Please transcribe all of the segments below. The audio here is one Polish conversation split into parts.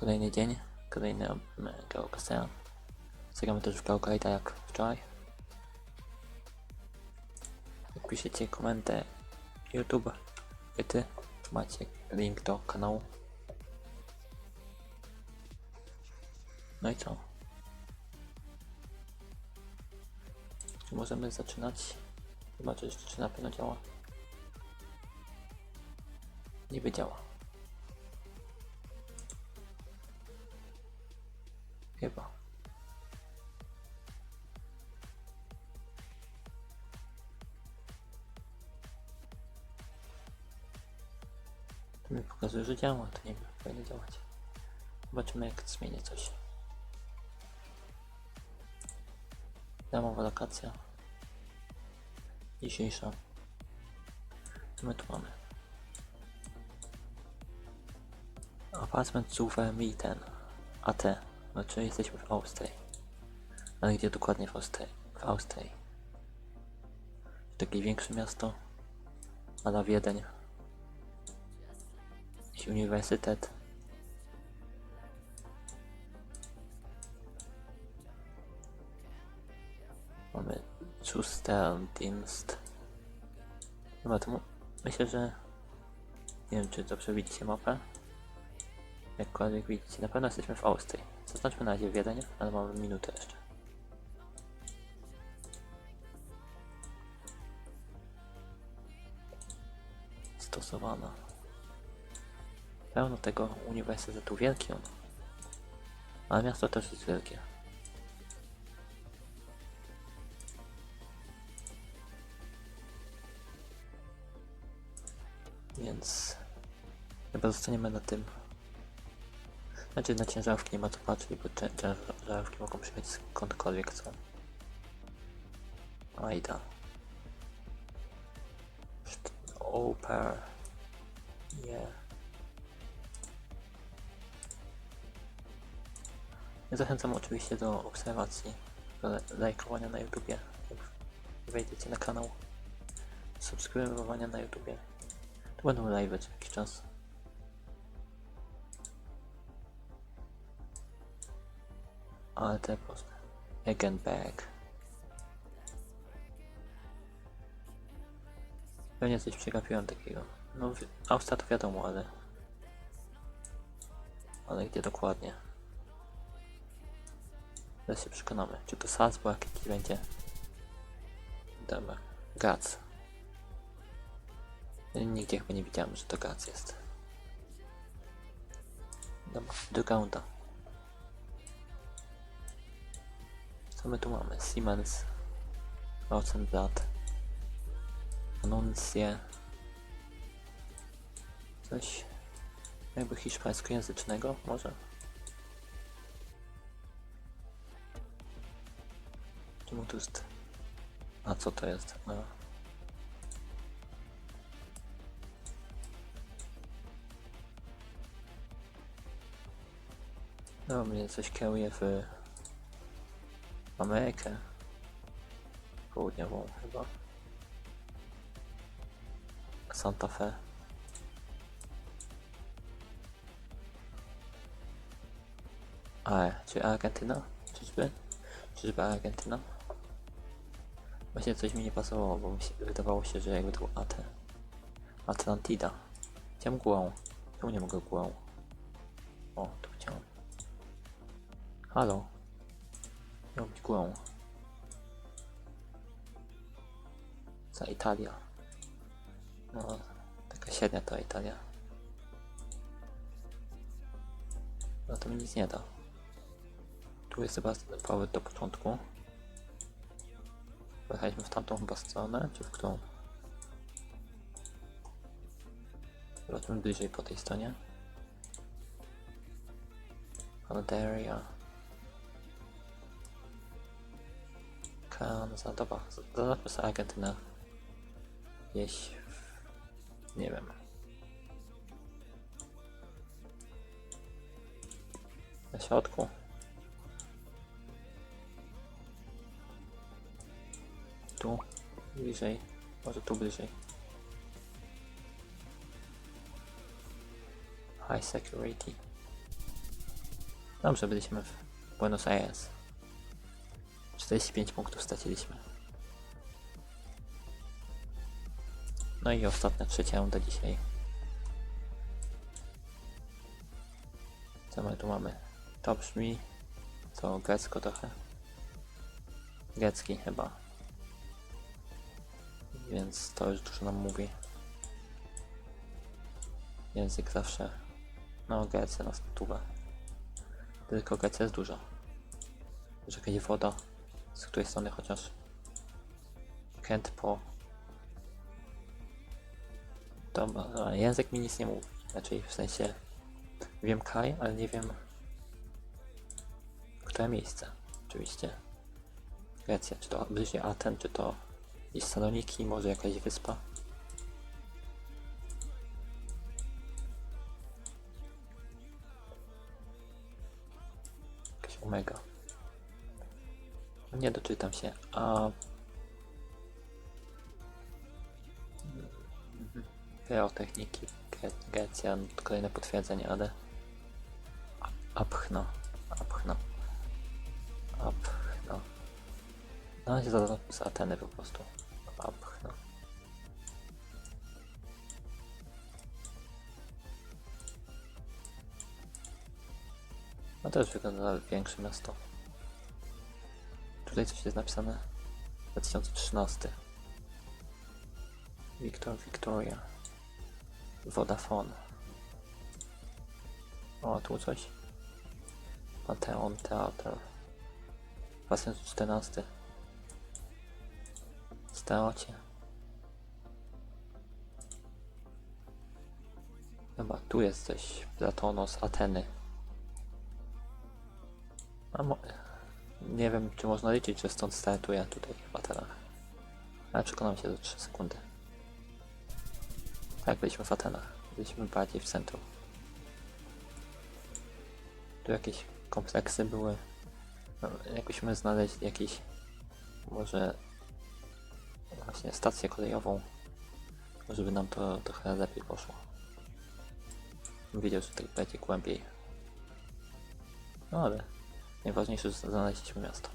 Kolejny dzień, kolejny GeoGuessera. Zagramy też w GeoGuide'a jak wczoraj. Jak piszecie komendę YouTube, ty macie link do kanału. No i co? Czy możemy zaczynać? Zobaczyć, czy na pewno działa. Niby działa. Chyba. To mi pokazuje, że działa, to nie powinno działać. Zobaczymy jak zmienię coś. Darmowa lokacja. Dzisiejsza. Co my tu mamy? Apartment Zuwe Mieten. AT. Znaczy jesteśmy w Austrii. Ale gdzie dokładnie w Austrii? W Austrii. Takie większe miasto. Ala Wiedeń. Jakiś uniwersytet. Mamy Zusterdienst. Chyba to myślę, że nie wiem czy dobrze widzicie mapę. Jakkolwiek widzicie, na pewno jesteśmy w Austrii. Zaznaczmy na razie Wiedeń, ale mamy minutę jeszcze. Stosowana. Pełno tego uniwersytetu wielki on. Ale miasto też jest wielkie. Więc chyba zostaniemy na tym. Znaczy na ciężarówki nie ma co patrzeć, bo cię- ciężarówki mogą przyjechać skądkolwiek chcą. Ajda. Oper. Yeah. Zachęcam oczywiście do obserwacji, do lajkowania na YouTubie, jak wejdziecie na kanał, subskrybowania na YouTubie. To będą live co jakiś czas. Ale te po prostu. Again back. Pewnie coś przegapiłem takiego. No, Austria to wiadomo, ale... Ale gdzie dokładnie? Zaraz się przekonamy. Czy to Salzburg jakiś będzie? Dobra. Graz. Nigdzie chyba nie widziałem, że to Graz jest. Dobra, druga runda. Co my tu mamy? Siemens, Rosenblatt, Anuncje, coś jakby hiszpańskojęzycznego może? Czemu tu jest? A co to jest? No. No, mnie coś kieruje w Amerykę Południową chyba. Santa Fe. A, czy Argentyna? Czyżby? Czyżby Argentyna? Właśnie coś mi nie pasowało, bo mi się, wydawało się, że jakby to był At Atlantida. Chciałem głową. Czemu nie mogę głową? O, tu chciałem. Halo. Głową. Za Italia. No, taka średnia to Italia. No to mi nic nie da. Tu jest chyba power do początku. Pojechaliśmy w tamtą chyba stronę, czy w którą? Zobaczmy bliżej po tej stronie. Alderia. Kanza, dobra, zobaczmy sobie w- nie wiem. Na środku. Tu, bliżej, może tu bliżej. High security. Dobrze, byliśmy w Buenos Aires. 45 punktów straciliśmy. No i ostatnia, trzecia runda dzisiaj. Co my tu mamy? To brzmi... Co, grecko trochę? Grecki chyba. Więc to już dużo nam mówi. Język zawsze... No, Grecja nas tuwa. Tylko Grecja jest dużo. Że jakaś woda, z której strony chociaż Kent po... To, a język mi nic nie mówi. Znaczy w sensie wiem kraj, ale nie wiem które miejsce. Oczywiście. Grecja, czy to bliżej Aten, czy to gdzieś Saloniki, może jakaś wyspa. Jakaś omega. Nie doczytam się, a... Geotechniki, no to kolejne potwierdzenie, ale... Apchno, Apchno, Apchno. Na razie za, z Ateny po prostu. Apchno. No też wygląda na większe miasto. Tutaj coś jest napisane. 2013. Victor, Victoria. Vodafone. O, tu coś. Pantheon Theater. 2014. Starocie. Chyba tu jest coś. Platonos, Ateny. A mo- nie wiem, czy można liczyć, że stąd startuję tutaj w Atenach. Ale przekonam się za 3 sekundy. Tak, byliśmy w Atenach. Byliśmy bardziej w centrum. Tu jakieś kompleksy były. No, jakbyśmy znaleźli jakieś może właśnie stację kolejową, żeby nam to trochę lepiej poszło. Widział, że tutaj będzie głębiej. No ale najważniejsze, że znaleźliśmy miasto.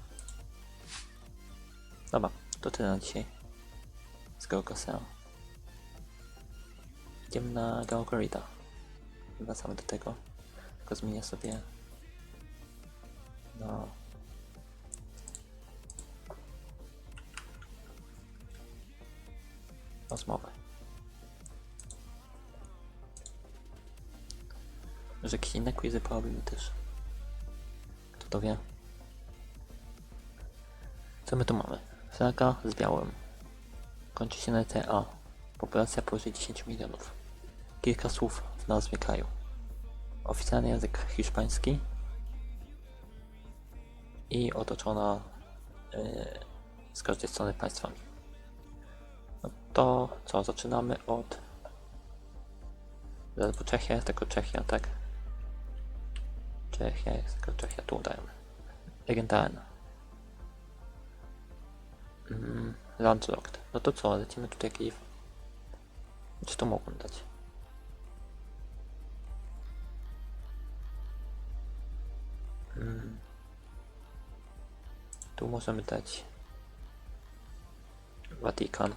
Dobra, to tyle na dzisiaj. Z Geokosea. Idziemy na Geocorida. Wracamy do tego. Tylko zmienię sobie no rozmowę. Że inne quizy porobimy też. Kto to wie? Co my tu mamy? Flaga z białym. Kończy się na TA. Populacja powyżej 10 milionów. Kilka słów w nazwie kraju. Oficjalny język hiszpański i otoczona yy, z każdej strony państwami. No to co, zaczynamy od Zaraz, Czechia tylko Czechia, tak? Czechia jest tylko Czechia, tu dajemy. Legendarna. Mm, Landlocked. No to co, lecimy tutaj jakieś... Czy to mogłem dać? Mm. Tu możemy dać Watykan.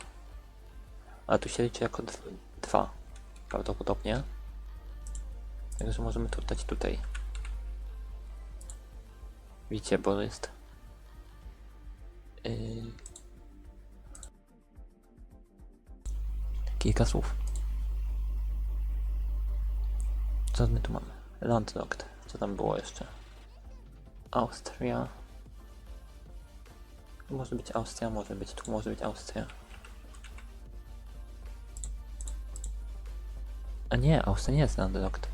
A tu się liczy jako dw- dwa. Prawdopodobnie. Także możemy to dać tutaj. Widzicie, bo jest. Yy... Kilka słów. Co my tu mamy? Landlocked. Co tam było jeszcze? Austria. Może być Austria, może być, tu może być Austria. A nie, Austria nie jest landlocked.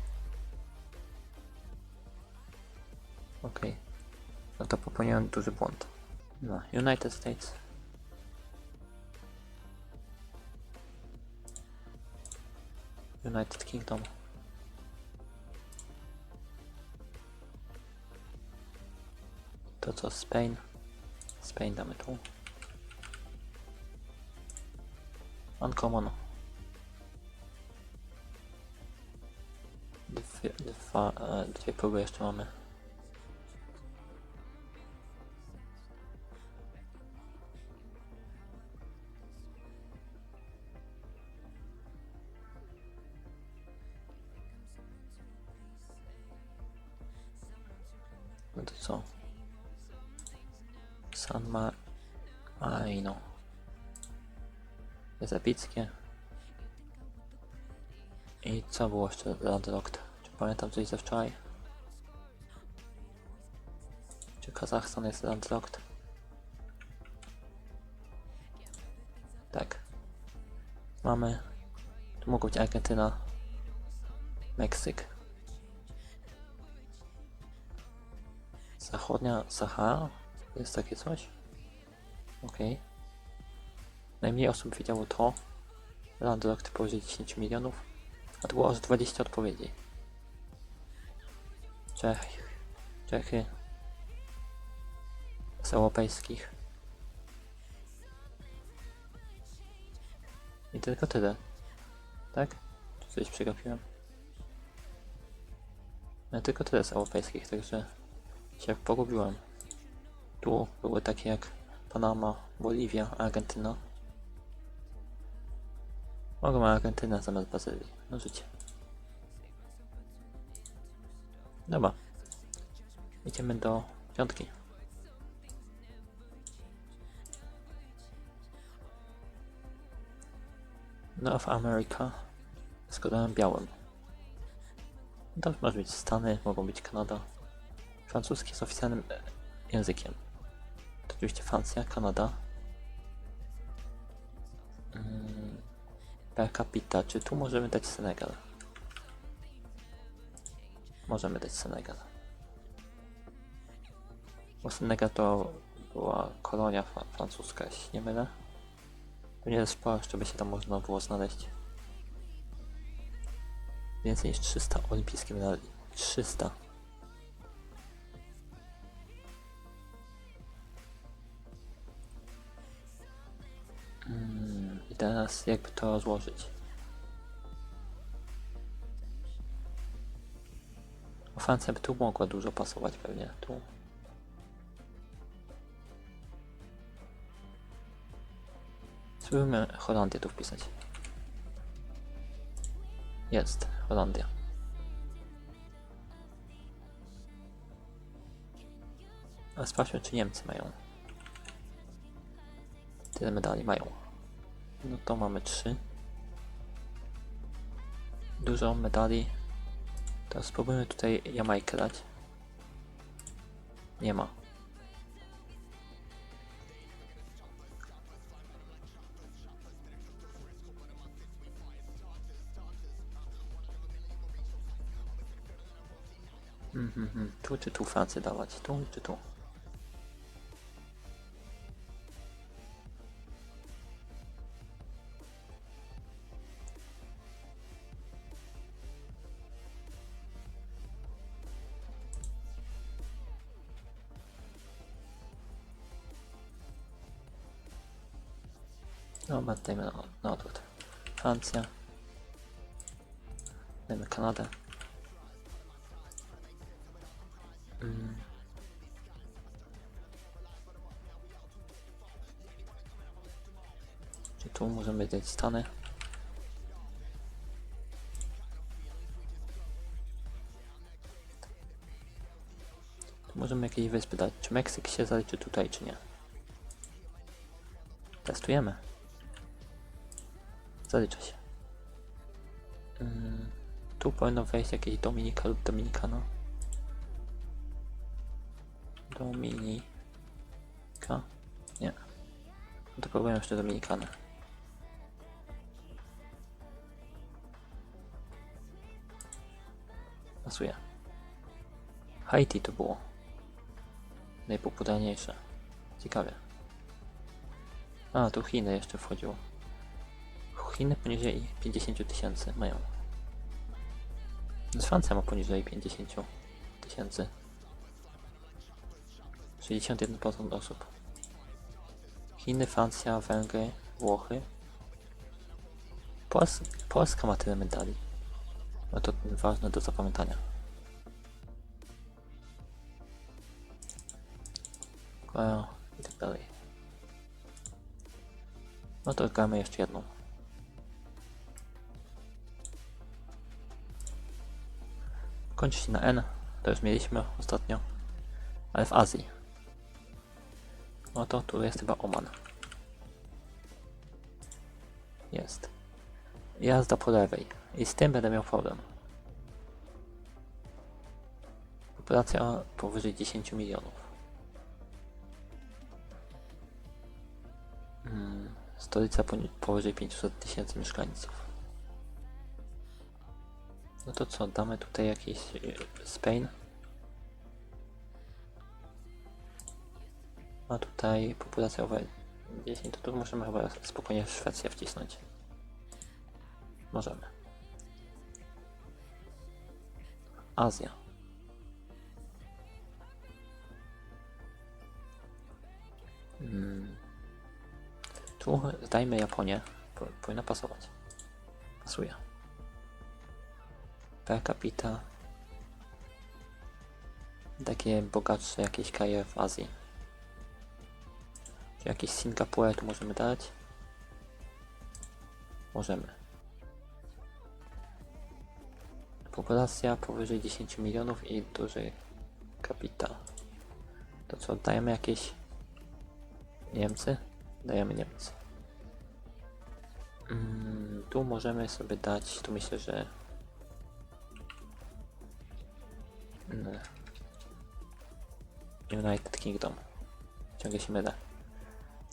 Okej. No to popełniłem duży błąd. No, United States. United Kingdom. To co, Spain? Spain damy tu. Uncommon. Dwie, dwa, dwie próby jeszcze mamy. San Ma... Marino. Jest epickie. I co było jeszcze Landlocked? Czy pamiętam coś ze wczoraj? Czy Kazachstan jest Landlocked? Tak. Mamy. Tu mogą być Argentyna. Meksyk. Zachodnia Sahara? Jest takie coś? Okej. Najmniej osób wiedziało to. Landlocked powyżej 10 milionów. A to było aż 20 odpowiedzi. Czechy. Czechy. Z europejskich. I tylko tyle. Tak? Czy coś przegapiłem? No tylko tyle z europejskich, także się pogubiłem. Tu były takie jak Panama, Boliwia, Argentyna. Mogę Argentynę zamiast Brazylii. No życie. Dobra. Idziemy do piątki. North America z kolorem białym. To może być Stany, mogą być Kanada. Francuski jest oficjalnym językiem. To oczywiście Francja, Kanada. Mm, per capita, czy tu możemy dać Senegal? Możemy dać Senegal. Bo Senegal to była kolonia fra francuska, jeśli nie mylę. Pewnie jest sporo, jeszcze by się tam można było znaleźć. Więcej niż 300 olimpijskich medali. 300. teraz jakby to rozłożyć. O, Francja by tu mogła dużo pasować pewnie. Tu. Spróbujmy Holandię tu wpisać. Jest, Holandia. A sprawdźmy, czy Niemcy mają. Tyle medali mają. No to mamy trzy. Dużo medali. Teraz spróbujmy tutaj Jamajkę dać. Nie ma. Mhm, mhm. Tu czy tu Francję dawać? Tu czy tu? Dobra, dajmy na, na odwrót. Francja. Dajmy Kanadę. Mm. Czy tu możemy dać Stany? Tu możemy jakieś wyspy dać. Czy Meksyk się zaliczy tutaj, czy nie? Testujemy. Zalicza się. Mm, tu powinno wejść jakieś Dominika lub Dominikana. Dominika. Nie. No to próbujemy jeszcze Dominikanę. Pasuje. Haiti to było. Najpopularniejsze. Ciekawie. A, tu Chiny jeszcze wchodziło. Chiny poniżej 50 tysięcy mają. Francja ma poniżej 50 tysięcy. 61% osób. Chiny, Francja, Węgry, Włochy. Pols Polska ma tyle medali. No to ważne do zapamiętania. I tak dalej. No to gramy jeszcze jedną. Kończy się na N. To już mieliśmy ostatnio. Ale w Azji. No to tu jest chyba Oman. Jest. Jazda po lewej. I z tym będę miał problem. Populacja powyżej 10 milionów. Mm, stolica powyżej 500 tysięcy mieszkańców. No to co, damy tutaj jakiś e, Spain? A tutaj populacja over 10, to tu możemy chyba spokojnie Szwecję wcisnąć. Możemy. Azja. Mm. Tu dajmy Japonię. Po- Powinna pasować. Pasuje. Per capita. Takie bogatsze jakieś kraje w Azji. Czy jakieś Singapurę tu możemy dać? Możemy. Populacja powyżej 10 milionów i duży kapitał. To co, dajemy jakieś Niemcy? Dajemy Niemcy. Mm, tu możemy sobie dać, tu myślę, że United Kingdom. Ciągle się mylę.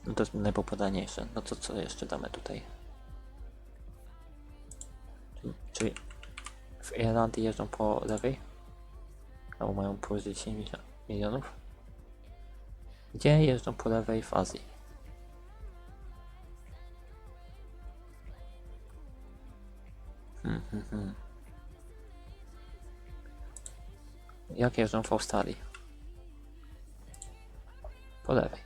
No to jest najpopularniejsze. No to co jeszcze damy tutaj? Czyli- w Irlandii jeżdżą po lewej? Albo mają powyżej 10 milionów? Gdzie jeżdżą po lewej w Azji? Hmm, hmm, hmm. Jak jeżdżą w Australii? Po lewej.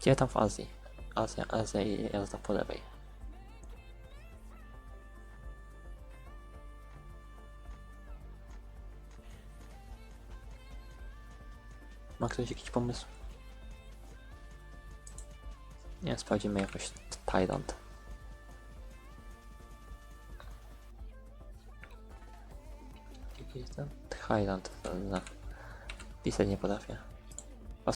Gdzie tam w Azji? Azja, Azja i jazda po lewej. Ma ktoś jakiś pomysł? Nie, sprawdzimy jakoś Thailand. Jaki jest ten? Thailand. Pisać nie potrafię.